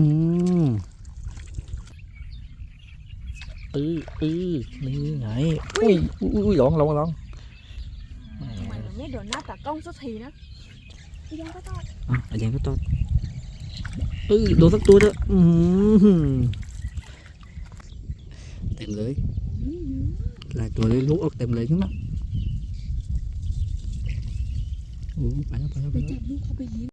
อืมเออเออนี่ไงอุ้ยอุ้ยอุ้ยร้องร้องร้องแหมทำไมมันไม่โดนหน้าตากล้องสักทีนะพี่ยังก็ต้องอะอันยังก็ต้องเออโดนสักตัวเถอะอืมเต็มเลยหลายตัวเลยลุกออกเต็มเลยใช่ไหมโอ้ไปแล้วไปแล้วไปไปแล้วจับลูกเ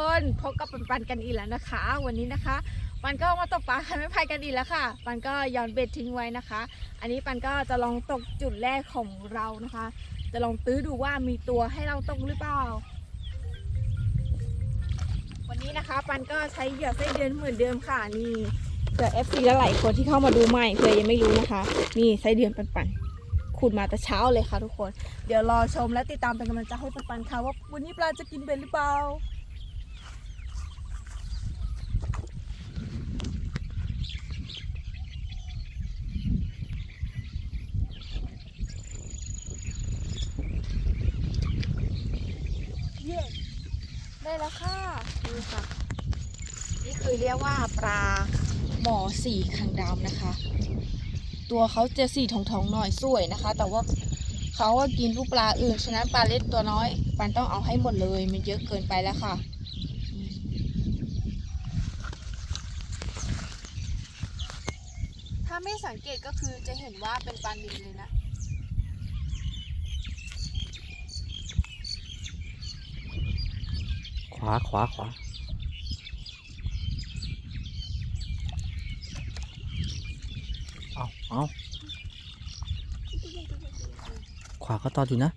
ค่ะทุกคนพบกับปันปันกันอีกแล้วนะคะ วันนี้นะคะ ปันก็มาตกปลาคันไม่พายกันอีกแล้วค่ะ ปันก็ย้อนเบ็ดทิ้งไว้นะคะ อันนี้ปันก็จะลองตกจุดแรกของเรานะคะ จะลองตื้อดูว่ามีตัวให้เราตกหรือเปล่า วันนี้นะคะ ปันก็ใช้เหยื่อไส้เดือนเหมือนเดิมค่ะนี่เผื่อ FC และหลายคนที่เข้ามาดูใหม่เผื่อยังไม่รู้นะคะ นี่ไส้เดือนปันปันขุดมาแต่เช้าเลยค่ะทุกคน เดี๋ยวรอชมและติดตามเป็นกำลังใจให้ปันปันค่ะว่าวันนี้ปลาจะกินเบ็ดหรือเปล่า เย้ได้แล้วค่ะนี่ค่ะ นี่คือ เรียกว่าปลาหมอสีคางดำนะคะ ตัวเขาจะสีทองทองๆหน่อยสวยนะคะ แต่ว่าเขาอะกินลูกปลาอื่น ฉะนั้นปลาเล็กตัวน้อยปันต้องเอาให้หมดเลยมันเยอะเกินไปแล้วค่ะถ้าไม่สังเกตก็คือจะเห็นว่าเป็นปลานิลเลยนะ ขวาขวาขวา เอาเอาขวาก็ตอดอยู่นะ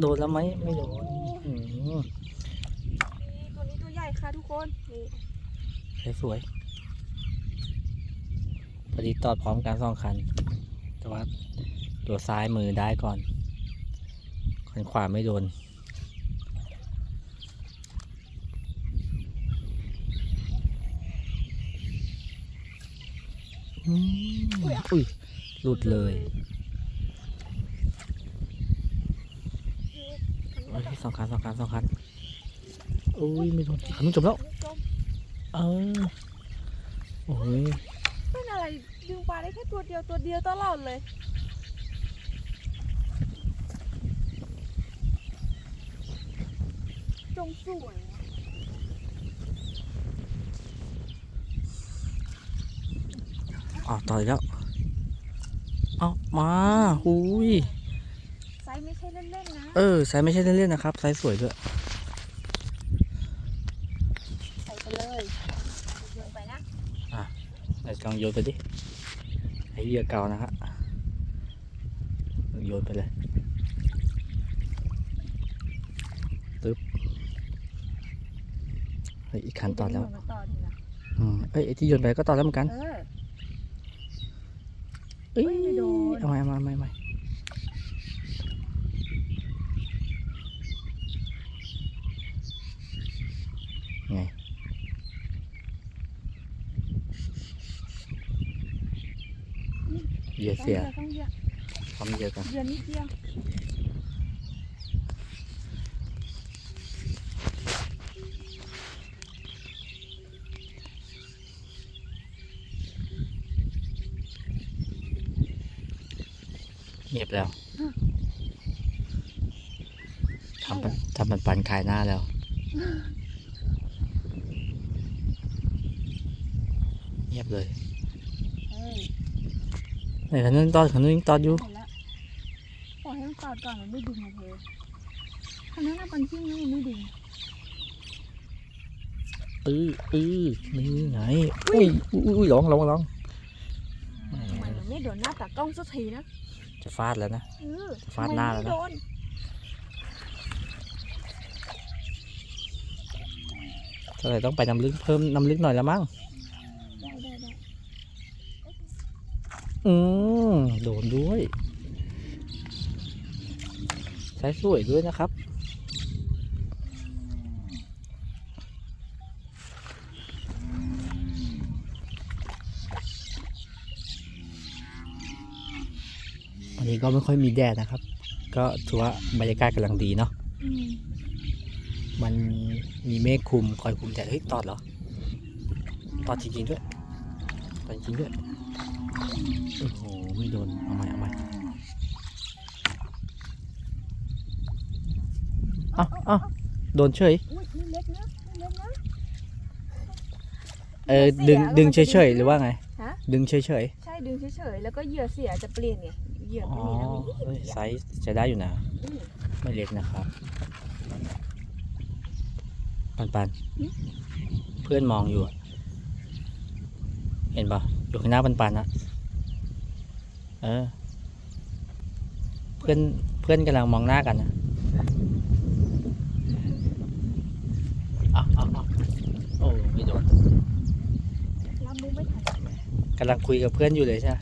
โดนแล้วไหมไม่โดนอืมนี่ตัวนี้ตัวใหญ่ค่ะทุกคนนี่สวยพอดีตอดพร้อมกันสองคัน แต่ว่าตัวซ้ายมือได้ก่อนคันขวาไม่โดน อืมอุ้ยหลุดเลยเอาที่สองคันสองคันสองคันอุ้ยไม่โดนคันนู้นจบแล้วจมเออโอ้ยเป็นอะไรดึงปลาได้แค่ตัวเดียวตัวเดียวตลอดเลยจงสวย อะอ๋อต่อยแล้วเอามาหุยไซส์ไม่ใช่เล่นๆนะ เออไซส์ไม่ใช่เล่นๆนะครับไซส์สวยด้วยใส่ไปเลยโยนไปนะไหนลองโยนไปดิไอเหยื่อเก่านะฮะโยนไปเลยตึ๊บเฮ้ยอีกคันต่อแล้วเดี๋ยมันต่อดีนะอืมเอ้ยไอที่โยนไปก็ต่อแล้วเหมือนกัน เออเอ้ยเฮ้ยไม่โดนเอาใหม่เอาใหม่เอาใหม่เอาใหม่ไงเหยื่อเสียต้องเยอะพร้อมเหยื่อกันเดือนนิดเดียว งียบแล้วทำปันทำปันปันขายหน้าแล้ว เงียบเลยเฮ้ยไหนคันนึงตอนคันนึงตอนอยู่เห็นแล้วปล่อยให้มันตอดก่อนมันไม่ดึงอะเธอคันนั้นน่ะปันชิ้นนี้มันไม่ดึงอืออือนี่ไงอุ้ยอุ้ยอุ้ยร้องร้องร้องแหทำไมมมันไม่โดนหน้าตากล้องสักทีนะ จะฟาดแล้วนะ ฟาดหน้าแล้วนะ เท่ารต้องไปน้ำลึกเพิ่มน้ำลึกหน่อยแล้วมั้งอืมโดนด้วย ใช้สวยด้วยนะครับ ก็ไม่ค่อยมีแดดนะครับ ก็ถือว่าบรรยากาศกำลังดีเนาะอืมมันมีเมฆคลุมคอยคลุมแต่เฮ้ยตอดเหรอตอดจริงๆด้วยตอดจริงๆด้วยโอ้โหไม่โดนเอาใหม่เอาใหม่เอ้าเอ้าโดนเฉยอุ้ยนี่เล็กนะนี่เล็กนะเออเสีดึยงแล้วดึงมันเฉจะยดึงๆหรือว่าไงฮะดึงเฉยใช่ดึงเฉยๆแล้วก็เหยื่อเสียจะเปลี่ยนไง เหยื่อๆอ๋อไม่มีแล้วมีเฮ้ยไซส์จะได้อยู่นะอืมไม่เล็กนะครับ ปันปันเพื่อนมองอยู่อะเห็นปะอยู่ข้างหน้าปันปันอะเออ เพื่อนเพื่อนกำลังมองหน้ากันนะอ้าวอ้าวอ้าวโอ้ไม่โดนรับมุกไม่ทันกำลังคุยกับเพื่อนอยู่เลยใช่ไหม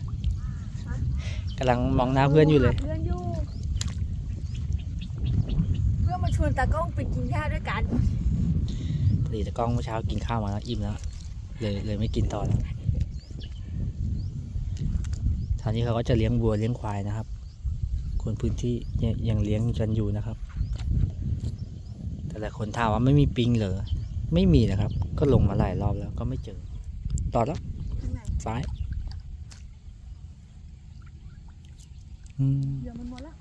กำลังมองหน้าเพื่อนอยู่เลย เพื่อนอยู่ เพื่อนมาชวนตากล้องไปกินหญ้าด้วยกันพอดีแต่กล้องเมื่อเช้ากินข้าวมาแล้วอิ่มแล้ว เลยเลยไม่กินต่อแล้วทางนี้เขาก็จะเลี้ยงวัวเลี้ยงควายนะครับ คนพื้นที่ยังยังเลี้ยงกันอยู่นะครับ แต่หลายคนถามว่าไม่มีปิงเหรอ ไม่มีนะครับ ก็ลงมาหลายรอบแล้วก็ไม่เจอ ต่อแล้วข้างในซ้ายอืม เหยื่อมันหมดแล้ว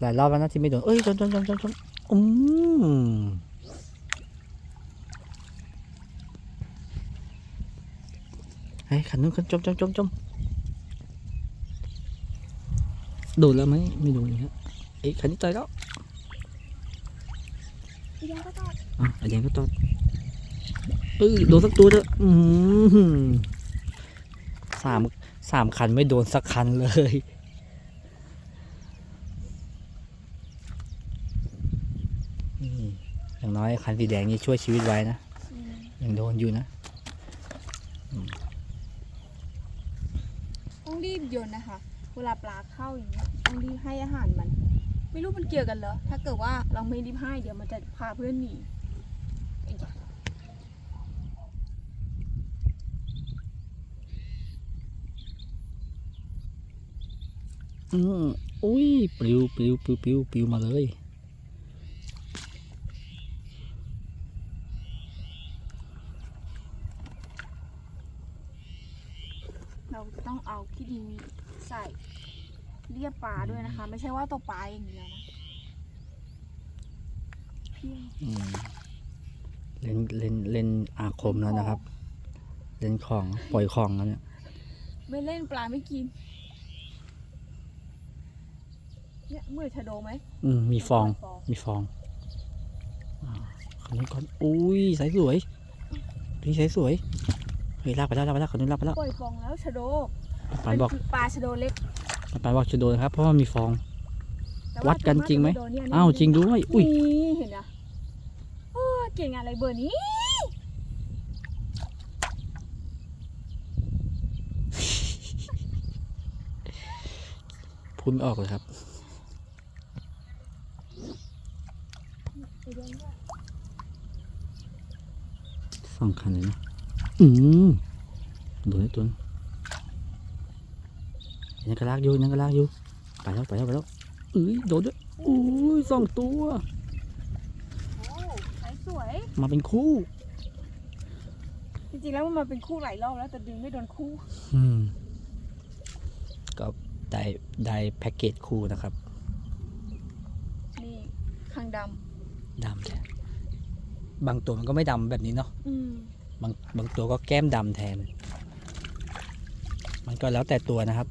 หลายรอบแล้วนะที่ไม่โดน เอ้ยจนจนจนจนจนอืมเฮ้ยขันนู้นขันจมจมจมจมโดนแล้วไหมไม่โดนเลยฮะเอ้ยขันนี้ต่อยแล้วอีกอย่างก็ตอดอะอันนี้ก็ต่อยเอ้ยโดนสักตัวเถอะอืมสามสามคันไม่โดนสักคันเลยนี่ อย่างน้อยคันสีแดงนี่ช่วยชีวิตไว้นะอืมยังโดนอยู่นะต้องรีบโยนนะคะ เวลาปลาเข้าอย่างเงี้ยต้องรีบให้อาหารมัน ไม่รู้มันเกี่ยวกันเหรอ ถ้าเกิดว่าเราไม่รีบให้เดี๋ยวมันจะพาเพื่อนหนีไอ้ยะอืมอุ้ยปลิวปลิวปลิวปลิวปลิวมาเลย เราจะต้องเอาขี้ดินใส่ เรียบปลาด้วยนะคะ ไม่ใช่ว่าตกปลาอย่างเดียวนะเพียงอืมเล่นเล่นเล่นอาคมแล้วนะครับ เล่นของปล่อยของแล้วเนี่ยไม่เล่นปลาไม่กิน เนี่ยมือชะโดไหมอืมมีฟองฟองมีฟองอ่าขนุนก่อนอุ้ยสายสวยนี่สายสวยเฮ้ยลากไปแล้วลากไปแล้วขนุนลากไปแล้วปล่อยฟองแล้วชะโดปานบอกเป็นปลาชะโดเล็ก ปานบอกจะโดนครับ เพราะว่ามีฟอง แต่วัดกันจริงไหมชะโดเนี่ยอ้าวจริงด้วย อุ้ยนี่เห็นนะโอ้เก่งอะไรเบอร์นี้ พูดไม่ออกเลยครับ สองคันเลยนะ อืมโดนไอ้ตัวนึง ยังกระลากอยู่ยังกระลากอยู่ไปแล้วไปแล้วไปแล้วเอ้ยโดนด้วยอุ้ยสองตัวโอ้สายสวย มาเป็นคู่ จริงๆแล้วมันมาเป็นคู่หลายรอบแล้วแต่ดึงไม่โดนคู่ อืมก็ได้ได้แพ็กเกจคู่นะครับนี่คางดดำแทนบางตัวมันก็ไม่ดำแบบนี้เนาะำอืมบางบางตัวก็แก้มดำแทน มันก็แล้วแต่ตัวนะครับ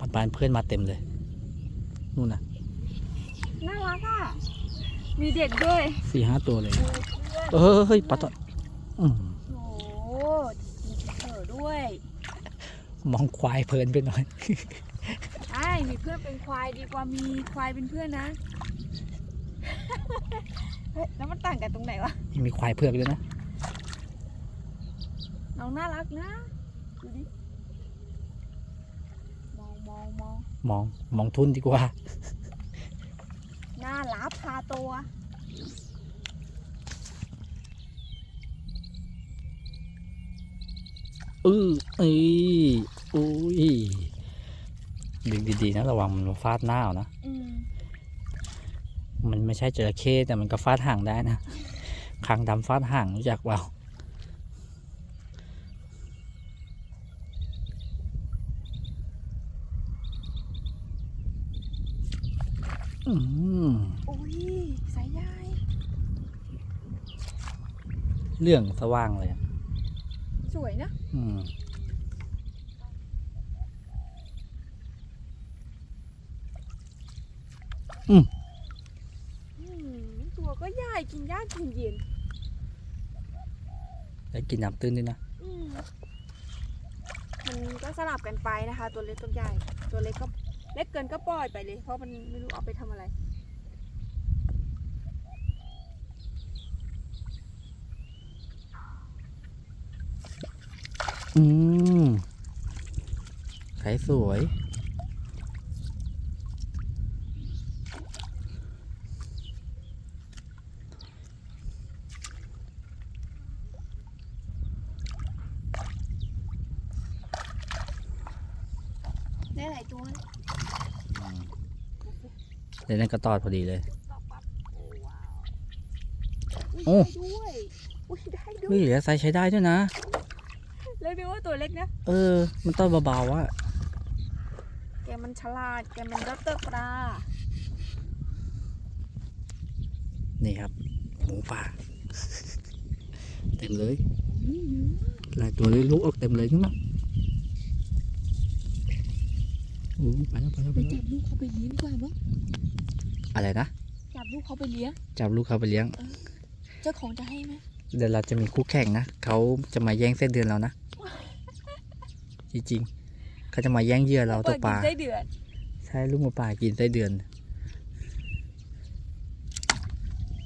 ปานปานเพื่อนมาเต็มเลย นู่นนะน่ารักอะ มีเด็กด้วยสี่ห้าตัวเลยโอ้เพื่อนเออเฮ้ยปลาตอดอืมโอ้มีเธอด้วย มองควายเพลินไปหน่อยไอ้มีเพื่อนเป็นควายดีกว่ามีควายเป็นเพื่อนนะ เฮ้ยแล้วมันต่างกันตรงไหนวะ มีควายเผือกด้วยนะ น้องน่ารักนะ ดูดิ มองมอง มองมองมองทุนดีกว่า หน้าลับคาตัว อือเอ้ยอุ้ยดึงดีๆนะระวังมันมาฟาดหน้าเอานะ อืมมันไม่ใช่จระเข้แต่มันก็ฟาดห่างได้นะคางดำฟาดห่างรู้จักเปล่า อืมอุ้ยสายใยเรื่องสว่างเลยอะสวยนะอืมอืมตัวก็ใหญ่กินยากกินเย็นแล้วกินน้ำตื้นด้วยนะ อืมมันก็สลับกันไปนะคะ ตัวเล็กตัวใหญ่ ตัวเล็กก็ เล็กเกินก็ปล่อยไปเลย เพราะมันไม่รู้เอาไปทำอะไร อืมใสสวย ได้หลายตัวนะ เดี๋ยวนั่นก็ตอดพอดีเลยปั๊บปั๊บโอ้ว้าวโอ้อุ้ยได้ด้วยอุ้ยได้ด้วเฮ้ยยแล้วไซส์ใช้ได้ด้วยนะ แล้วดูว่าตัวเล็กนะ เออ มันต้นเบาๆว่ะแกมันฉลาด แกมันด็อกเตอร์ปลานี่ครับหมูป่า เต็มเลย หลายตัวเลยลูกออกเต็มเลยนี่มั้งโอ้ ไปแล้วไปแล้วไปไปแล้จับลูกเขาไปเลี้ยงดีกว่ามั้งอะไรนะ จับลูกเขาไปเลี้ยง จับลูกเขาไปเลี้ยง เจ้าของจะให้ไหมเดี๋ยวเราจะมีคู่แข่งนะเขาจะมาแย่งเส้นเดือนเรานะ จริงๆเขาจะมาแย่งเหยื่อเราตเปิดปกิลานไส้เดือนใช่ลูกหมูป่ากินไส้เดือน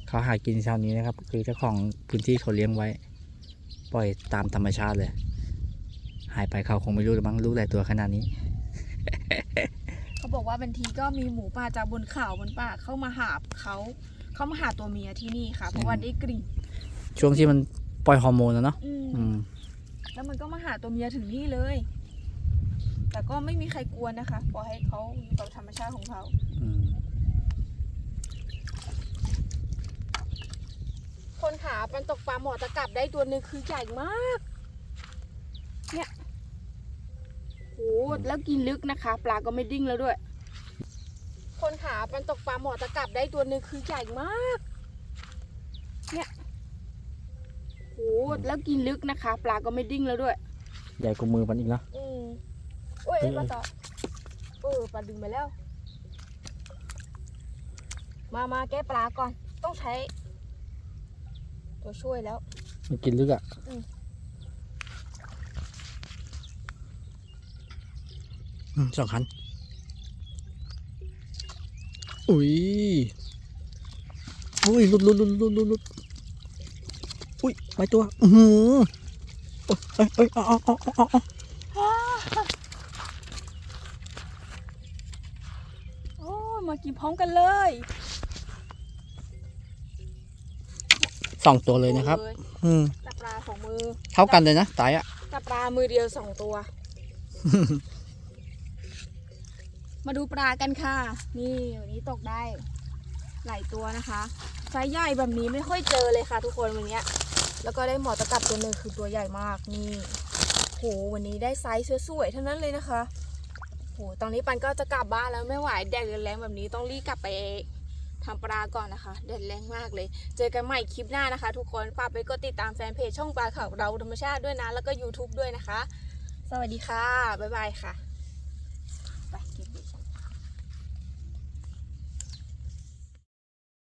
เขาหากินเช้านี้นะครับ คือเจ้าของพื้นที่เขาเลี้ยงไว้ ปล่อยตามธรรมชาติเลย หายไปเขาคงไม่รู้หรือมั้งรู้หลายตัวขนาดนี้ บอกว่าบางทีก็มีหมูป่าจากบนเขาบนป่าเข้ามาหาเขาเข้ามาหาตัวเมียที่นี่ค่ะ เพราะว่าได้กลิ่นช่วงที่มันปล่อยฮอร์โมนแล้วเนาะอืมอืมแล้วมันก็มาหาตัวเมียถึงนี่เลย แต่ก็ไม่มีใครกวนนะคะปล่อยให้เขาอยู่กับธรรมชาติของเขาอืมคนขาปันตกปลาหมอตะกลับได้ตัวหนึ่งคือใหญ่มาก เนี่ยโหแล้วกินลึกนะคะ ปลาก็ไม่ดิ้งแล้วด้วย คนขาปันตกปลาหมอตะกลับได้ตัวหนึ่งคือใหญ่มาก เนี่ยโหแล้วกินลึกนะคะ ปลาก็ไม่ดิ้งแล้วด้วย ใหญ่กว่ามือมันอีกเนาะอืมโอ้ยเออปลาต่อเออปลาดึงไปแล้ว มามาแก้ปลาก่อน ต้องใช้ ตัวช่วยแล้ว มันกินลึกอะอืมอืมสองคัน อุ้ยอุ้ยหลุดหลุดหลุดหลุดหลุดหลุดอุ้ยไปตัวอือหือเอ้ยเอ้ยเอ้ยเอาเอาเอาเอาเอาโอ้ยมากินพร้อมกันเลยสองตัวเลยนะครับ โอ้ยอืมจับปลาสองมือเท่ากันเลยนะสายอะ จับปลามือเดียวสองตัว มาดูปลากันค่ะ นี่วันนี้ตกได้หลายตัวนะคะไซส์ใหญ่แบบนี้ไม่ค่อยเจอเลยค่ะ ทุกคนวันนี้แล้วก็ได้หมอตะกับตัวหนึ่งคือตัวใหญ่มากนี่โหวันนี้ได้ไซส์สวยๆทั้งนั้นเลยนะคะโหตอนนี้ปันก็จะกลับบ้านแล้วไม่ไหวแดดแรงแบบนี้ต้องรีบกลับไปทำปลาก่อนนะคะแดดแรงมากเลย เจอกันใหม่คลิปหน้านะคะ ทุกคนฝากไปกดติดตามแฟนเพจช่องปลาข่าวเราธรรมชาติด้วยนะ แล้วก็ YouTube ด้วยนะคะ สวัสดีค่ะ บ๊ายบายค่ะ